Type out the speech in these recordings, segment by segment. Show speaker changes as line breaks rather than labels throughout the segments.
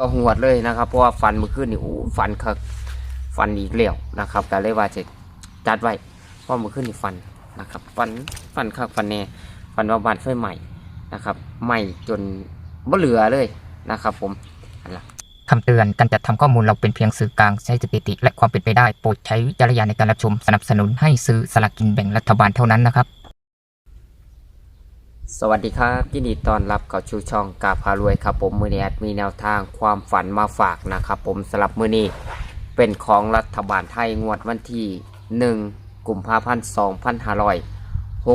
ต่อหวดเลยนะครับ เพราะว่าฟันเมื่อคืนนี่โอ้ฟันคักฟันอีกแล้วนะครับก็เลยว่าจะจัดไว้เพราะเมื่อคืนนี่ฟันนะครับฟันฟันคักฟันแน่ฟันว่าบานไฟใหม่นะครับไหม่จนบ่เหลือเลยนะครับ ผมอันละ
คำเตือนการจัดทำข้อมูลเราเป็นเพียงสื่อกลางใช้สถิติ และความเป็นไปได้โปรดใช้วิจารณญาณในการรับชมสนับสนุนให้ซื้อสลากกินแบ่งรัฐบาลเท่านั้นนะครับ
สวัสดีครับยินดีต้อนรับเข้าชูช่องกาพารวยครับผมมือนี้แอดมีแนวทางความฝันมาฝากนะครับผมสำหรับมือนี้เป็นของรัฐบาลไทยงวดวันที่ 1กุมภาพันธ์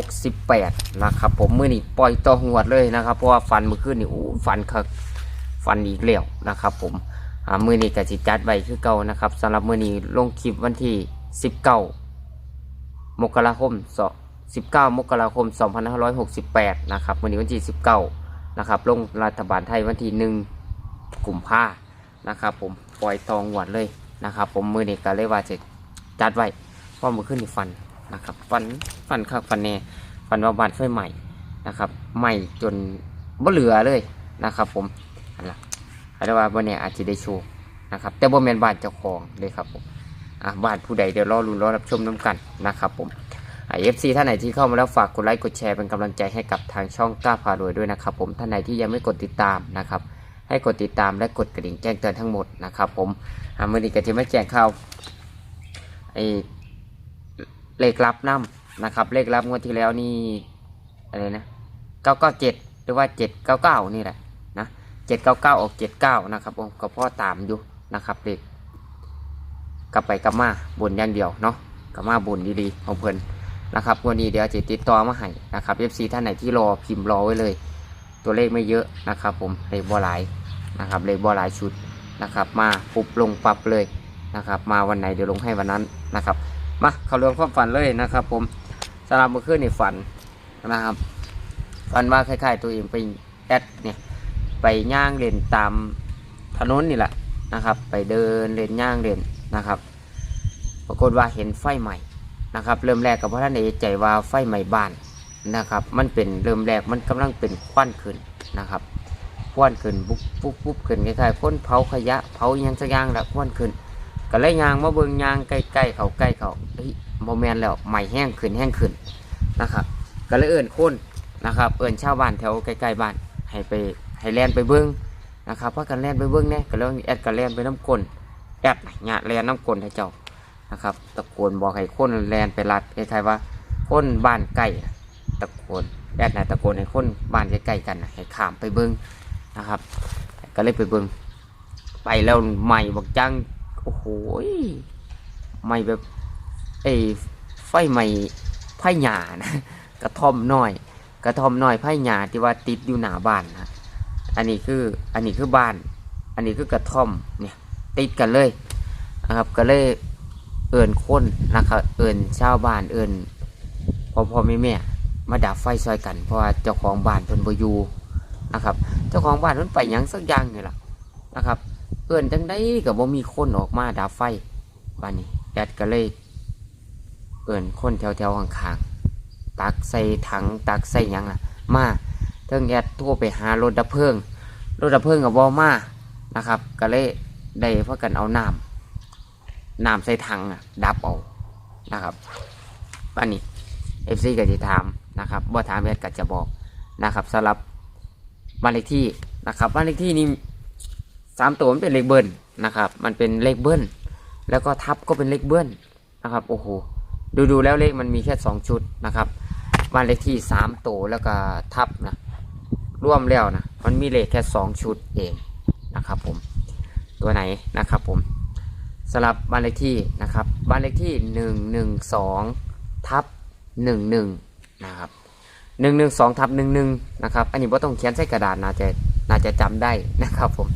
2568 นะครับผมมือนี้ปล่อยต่องวดเลยนะครับ เพราะว่าฟันเมื่อคืนนี่โอ้ฟันคักฟันอีกแล้วนะครับผมมือนี้ก็สิจัดไว้คือเก่านะครับสำหรับมือนี้ลงคลิปวันที่ 19 มกราคมส 19 มกราคม 2568 นะครับวันนี้วันที่ 19 นะครับลงรัฐบาลไทยวันที่ 1กุมภานะครับผมปล่อยตองหวดเลยนะครับ ผมมือนี้ก็เลยว่าจะจัดไว้เพราะมือขึ้นนี่ฟันนะครับฟันฟันคักฟันแน่ฟันว่าบานไฟใหม่นะครับใหม่จนบ่เหลือเลยนะครับ ผมอันละอันว่าวันนี้อาจจะได้โชว์นะครับ แต่บ่แมนบานเจ้าของเลยครับผมอะบ้านผู้ใดเดี๋ยวรอรุนรอรับชมน้ำกันนะครับผม เอฟซีท่านไหนที่เข้ามาแล้วฝากกดไลค์กดแชร์เป็นกำลังใจให้กับทางช่องกล้าพารวยด้วยนะครับ ผมท่านไหนที่ยังไม่กดติดตามนะครับให้กดติดตามและกดกระดิ่งแจ้งเตือนทั้งหมดนะครับผมอ่ามื่อนี้ก็จะไม่แจ้งข่าวไอเลขลับน้ำนะครับ เลขลับงวดที่แล้วนี่อะไรนะเก้าเก้าเจ็ดหรือว่าเจ็ดเก้าเก้านี่แหละนะเจ็ดเก้าเก้าออกเจ็ดเก้านะครับผมก็พ่อตามอยู่นะครับเลขกลับไปกลับมาบนอย่างเดียวเนาะกลับมาบนดีๆของเพิ่น นะครับวันนี้เดี๋ยวจะติดต่อมาให้นะครับ FC ท่านไหนที่รอพิมพ์รอไว้เลย ตัวเลขไม่เยอะนะครับ ผมเลขบอหลายนะครับเลขบอหลายชุดนะครับ มาปุ๊บลงปรับเลยนะครับ มาวันไหนเดี๋ยวลงให้วันนั้นนะครับ มาเข้าเรื่องความฝันเลยนะครับ ผมสำหรับเมื่อคืนในฝันนะครับฝันว่าคล้ายๆ ตัวเองไปแอดเนี่ยไปย่างเล่นตามถนนนี่แหละนะครับ ไปเดินเล่นย่างเล่นนะครับ ปรากฏว่าเห็นไฟใหม่ นะครับ เริ่มแรกกับพระท่านเอกใจว่าไฟใหม่บ้านนะครับ มันเป็นเริ่มแรกมันกำลังเป็นควันขึ้นนะครับควันขึ้นปุ๊บปุ๊บปุ๊บขึ้นคล้ายๆคนเผาขยะเผายังสักอย่างแล้วควันขึ้นก็เลยยางมาเบิ่งยางใกล้ๆเขาใกล้เขาเฮ้ยโมแมนแล้วใหม่แห้งขึ้นแห้งขึ้นนะครับก็เลยเอิ่นคนนะครับเอิ่นชาวบ้านแถวใกล้ๆบ้านให้ไปให้แลนไปเบิ้งนะครับเพราะกันแลนไปเบิ้งเนี่ยก็เลยแอดกันแลนไปน้ำกลนแอดหยาแลนน้ำกลนให้เจ้า นะครับ ตะโกนบอกให้คนแลนไปรัดคล้ายว่าคนบ้านใกล้ตะโกนแอดนตะโกนให้คนบ้านใกล้ๆกันนะให้ขามไปเบิ้งนะครับ ก็เลยไปเบิ้งไปแล้วใหม่บอกจังโอ้โหยไหม่แบบไอ้ไฟไหม่ไผ่หยานะกระท่อมน้อย กระท่อมน้อยไผ่หยาที่ว่าติดอยู่หน้าบ้านนะอันนี้คืออันนี้คือบ้าน อันนี้คือกระท่อมเนี่ยติดกันเลยนะครับก็เลย เอิ่นคนนะครับเอิ่นชาวบ้านเอิ่นพ่อพ่อแม่แม่มาดับไฟซอยกันเพราะว่าเจ้าของบ้านเพิ่นบ่อยู่นะครับ เจ้าของบ้านเพิ่นไปยังสักอย่างนี่แหละนะครับ เอื่นจังได้กับบ่มีคนออกมาดับไฟบ้านนี้แอดก็เลย เอื่นคนแถวแถวข้างๆตักใส่ถังตักใส่ยังล่ะ มาเทิงแอดโทรไปหารถดับเพลิงรถดับเพลิงกับบ่มานะครับ ก็เลยได้พากันเอาน้ำ น้ำใส่ถังดับเอานะครับบ้านนี้เอฟซีก็จะถามนะครับบ่ถามแอดก็จะบอกนะครับสำหรับบ้านเลขที่นะครับบ้านเลขที่นี้สามตัวมันเป็นเลขเบิ้ลนะครับมันเป็นเลขเบิ้ลแล้วก็ทับก็เป็นเลขเบิ้ลนะครับโอ้โหดูดูแล้วเลขมันมีแค่สองชุดนะครับบ้านเลขที่สามตัวแล้วก็ทับนะร่วมแล้วนะมันมีเลขแค่สองชุดเองนะครับผมตัวไหนนะครับผม สำหรับบ้านเลขที่นะครับ บ้านเลขที่หนึ่งหนึ่งสองทับหนึ่งหนึ่งนะครับหนึ่งหนึ่งสองทับหนึ่งหนึ่งนะครับ อันนี้ว่าต้องเขียนใส่กระดาษน่าจะน่าจะจำได้นะครับผม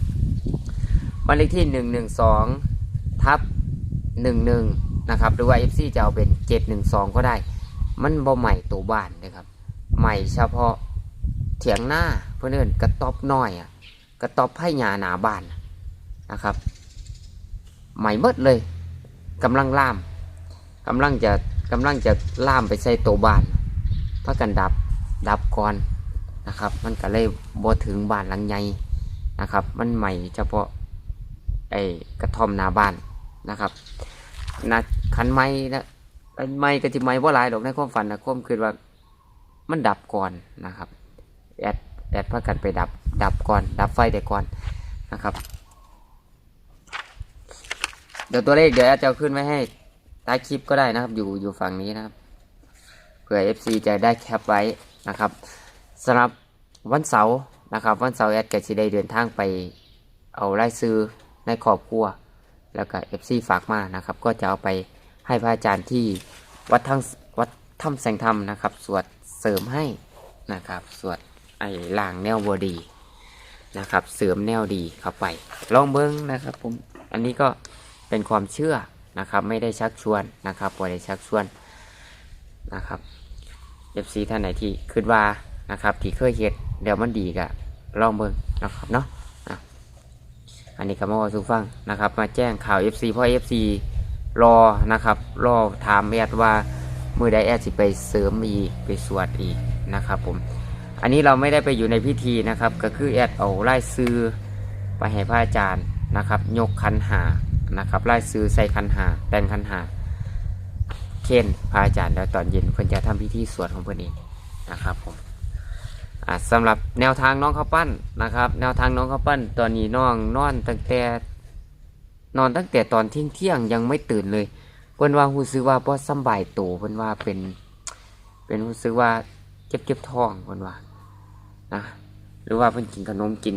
บ้านเลขที่หนึ่งหนึ่งสองทับหนึ่งหนึ่งนะครับ หรือว่า FC จะเอาเป็นเจ็ดหนึ่งสองก็ได้ มันบ่ใหม่ตัวบ้านนะครับ ใหม่เฉพาะเถียงหน้าเพื่อนเอนกระต๊อบน้อยอะกระต๊อบไผ่หยาหนาบ้านนะครับ ใหม่เบิดเลยกำลังล่ามกำลังจะกำลังจะล่ามไปใส่ตัวบ้านพักกันดับดับก่อนนะครับ มันก็เลยบ่ถึงบ้านหลังใหญ่นะครับ มันใหม่เฉพาะไอ้กระท่อมหนาบ้านนะครับนะคันไม้นะอันไม้ก็จะไม้ว่าหลายดอกในความฝันนะความคือว่ามันดับก่อนนะครับแอดแอดพากันไปดับดับก่อน ดับไฟแต่ก่อนนะครับ ดี๋ยวตัวเลขเดี๋ยวแอดจะขึ้นไว้ให้ใต้คลิปก็ได้นะครับ อยู่อยู่ฝั่งนี้นะครับเผื่อ FC จะได้แคปไว้นะครับสำหรับวันเสาร์นะครับวันเสาร์แอดก็จะได้เดินทางไปเอาไล่ซื้อในครอบครัว แล้วก็ FC ฝากมานะครับ ก็จะเอาไปให้พระอาจารย์ที่วัดทั้งวัดถ้ำแสงธรรมนะครับ สวดเสริมให้นะครับ สวดไอ้ล่างแนวบดีนะครับ เสริมแนวดีเข้าไป ลองเบิ้งนะครับผมอันนี้ก็ เป็นความเชื่อนะครับ ไม่ได้ชักชวนนะครับไม่ได้ชักชวนนะครับเอฟซีท่านไหนที่คิดว่านะครับที่เคยเฮ็ดเดี๋ยวมันดีก็ลองเบิ้งนะครับเนาะอะอันนี้ก็มาว่าสู่ฟังนะครับ มาแจ้งข่าว FC เพราะ FC รอนะครับ รอถามแอดว่ามือใดแอดสิไปเสริมอีกไปสวดอีกนะครับผม อันนี้เราไม่ได้ไปอยู่ในพิธีนะครับ ก็คือแอดเอาไล่ซื้อไปให้พระอาจารย์นะครับ ยกคันหา นะครับไล่ซื้อใส่คันหาแต่งคันหาเค้นพระอาจารย์แล้วตอนเย็นเพิ่นจะทำพิธีสวดของเพิ่อนเองนะครับผมอะสำหรับแนวทางน้องข้าวปั้นนะครับ แนวทางน้องข้าวปั้นตอนนี้น้องนอนตั้งแต่นอนตั้งแต่ตอนเที่ยงเที่ยงยังไม่ตื่นเลยเพิ่อนว่ารู้สึกว่าบ่สบายตัวเพิ่อนว่าเป็น เป็นรู้สึกว่าเจ็บเจ็บท้องเพิ่อนว่านะหรือว่าเพิ่อนกินขนมกิน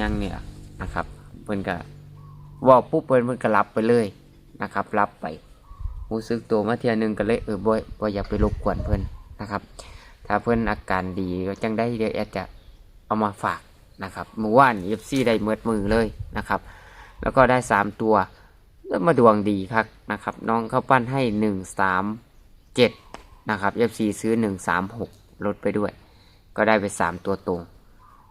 ยังเนี่ยนะครับ เพิ่อนก็ ว่าปุ๊บเพิ่นเพิ่นก็รับไปเลยนะครับ รับไปรู้สึกตัวมาเทียหนึงก็เลยเออบ่บ่อยากไปรบกวนเพิ่นนะครับ ถ้าเพิ่นอาการดีก็จังได้เดี๋ยวแอดจะเอามาฝากนะครับเมื่อวาน FC ได้เมิดมือเลยนะครับ แล้วก็ได้สามตัวแล้วมาดวงดีครับนะครับ น้องเขาปั้นให้หนึ่งสามเจ็ดนะครับ FC ซื้อหนึ่งสามหกลดไปด้วย ก็ได้ไปสามตัวตรง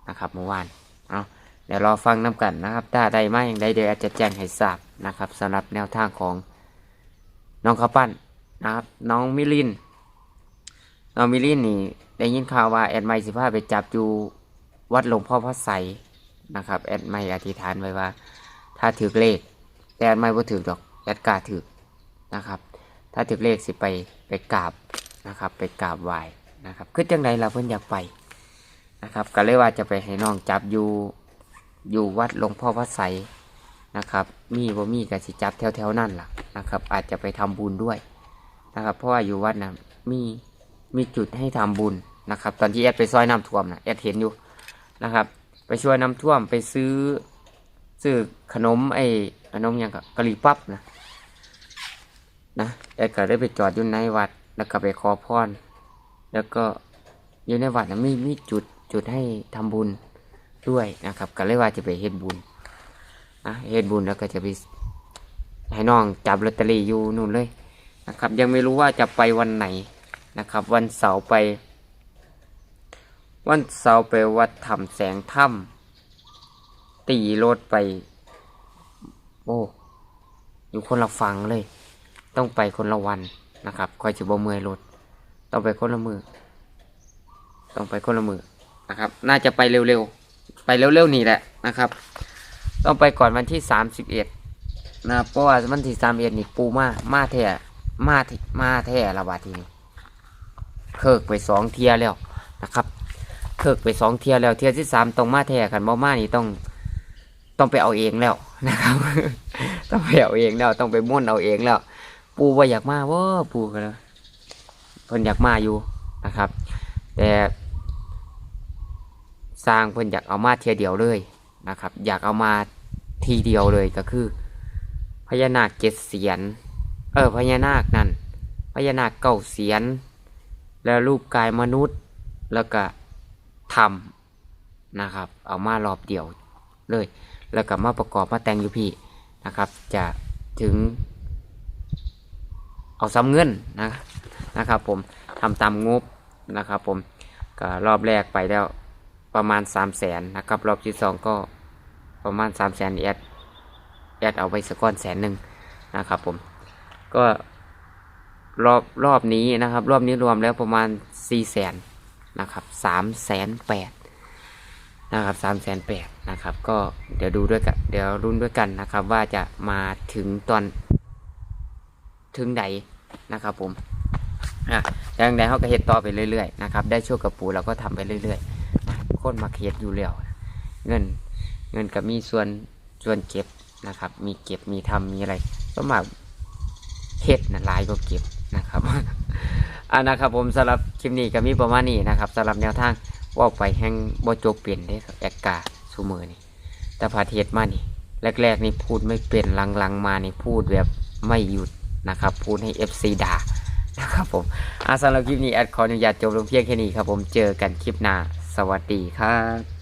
นะครับเมื่อวานเอา เดี๋ยวรอฟังน้ำกันนะครับ ถ้าได้มาอย่างใดเดี๋ยวอาจจะแจ้งให้ทราบนะครับสำหรับแนวทางของน้องข้าวปั้นนะครับ น้องมิลิน น้องมิลินนี่ได้ยินข่าวว่าแอดไมสิพาไปจับอยู่วัดหลวงพ่อพระไสยนะครับแอดไมอธิษฐานไว้ว่า ถ้าถือเลขแต่แอดไมบ่ถือดอกแอดกล้าถือนะครับ ถ้าถือเลขสิไปไปกราบนะครับ ไปกราบไหว้นะครับคือจังใดเราเพิ่นอยากไปนะครับ ก็เลยว่าจะไปให้น้องจับอยู่ อยู่วัดหลวงพ่อพระไสนะครับ มีบ่มีก็สิจับแถวๆนั่นล่ะนะครับ อาจจะไปทำบุญด้วยนะครับ เพราะว่าอยู่วัดนะมีมีจุดให้ทำบุญนะครับ ตอนที่แอดไปซอยน้ำท่วมนะแอดเห็นอยู่นะครับ ไปช่วยน้ำท่วมไปซื้อซื้อขนมไอ้ขนมหยังกับกะหรี่ปั๊บนะนะแอดก็ได้ไปจอดอยู่ในวัดแล้วก็ไปขอพรแล้วก็อยู่ในวัดนะมีมีจุดจุดให้ทำบุญ ด้วยนะครับก็เลยว่าจะไปเฮ็ดบุญนะเฮ็ดบุญแล้วก็จะไปให้น้องจับลอตเตอรี่อยู่นู่นเลยนะครับ ยังไม่รู้ว่าจะไปวันไหนนะครับ วันเสาร์ไป วันเสาร์ไปวัดถ้ำแสงถ้ำตีรถไป โอ้อยู่คนละฝั่งเลย ต้องไปคนละวันนะครับคอยจะบ่เมื่อยรถต้องไปคนละมือต้องไปคนละมือนะครับ น่าจะไปเร็วๆ ไปเร็วๆนี่แหละนะครับ ต้องไปก่อนวันที่สามสิบเอ็ดนะเพราะว่าวันที่สามเอ็ดนี่ปูมา มาแท้มาที่มาแท้ละบาดทีนี้เคิกไปสองเทียแล้วนะครับเคิกไปสองเทียแล้วเทียที่สามต้องมาแท้กันบ่มานี่ต้องต้องไปเอาเองแล้วนะครับ ต้องไปเอาเองแล้วต้องไปม่วนเอาเองแล้ว ปูว่าอยากมาว่าปูกันแล้วเพิ่นอยากมาอยู่นะครับ แต่ สร้างเพิ่นอยากเอามาเทียเดียวเลยนะครับ อยากเอามาทีเดียวเลยก็คือ พญานาคเจ็ดเสียน เออพญานาคนั่นพญานาคเก้าเสียน แล้วรูปกายมนุษย์แล้วก็ทำนะครับ เอามารอบเดียวเลย แล้วก็มาประกอบมาแต่งอยู่พี่นะครับ จะถึง เอาซ้ำเงินนะนะครับ ผมทำตามงบนะครับ ผมก็รอบแรกไปแล้ว ประมาณ3 0 0แสนนะครับรอบที่สองก็ประมาณ3 0 0แสนแอดแอดเอาไปสกก้อนแสนหนึ่งนะครับผมก็รอบรอบนี้นะครับ รอบนี้รวมแล้วประมาณ4 0 0แสนนะครับ3 0 0แสนแปดนะครับสามแสนแปดนะครับ ก็เดี๋ยวดูด้วยกันเดี๋ยวรุ่นด้วยกันนะครับ ว่าจะมาถึงตอนถึงใดนนะครับผมอะอย่างใดเขาก็เฮ็ดต่อไปเรื่อยๆนะครับ ได้ช่วกับปูเราก็ทำไปเรื่อย ๆ คนมาเฮ็ดอยู่แล้วเงินเงินก็มีส่วนส่วนเก็บนะครับ มีเก็บมีทำมีอะไรสมัครเฮ็ดนะลายก็เก็บนะครับอ่านะครับผมสำหรับคลิปนี้ก็มีประมาณนี้นะครับสำหรับแนวทางว่าไปแห่งบ่จบเปลี่ยนได้แอกกาสูมือนี่แต่พาเทศมานี่แรก ๆ นี่พูดไม่เป็นหลังๆมานี่พูดแบบไม่หยุดนะครับ พูดให้ FC ด่านะครับผมอาสำหรับคลิปนี้แอดขออนุญาตจบลงเพียงแค่นี้ครับผมเจอกันคลิปหน้า สวัสดีครับ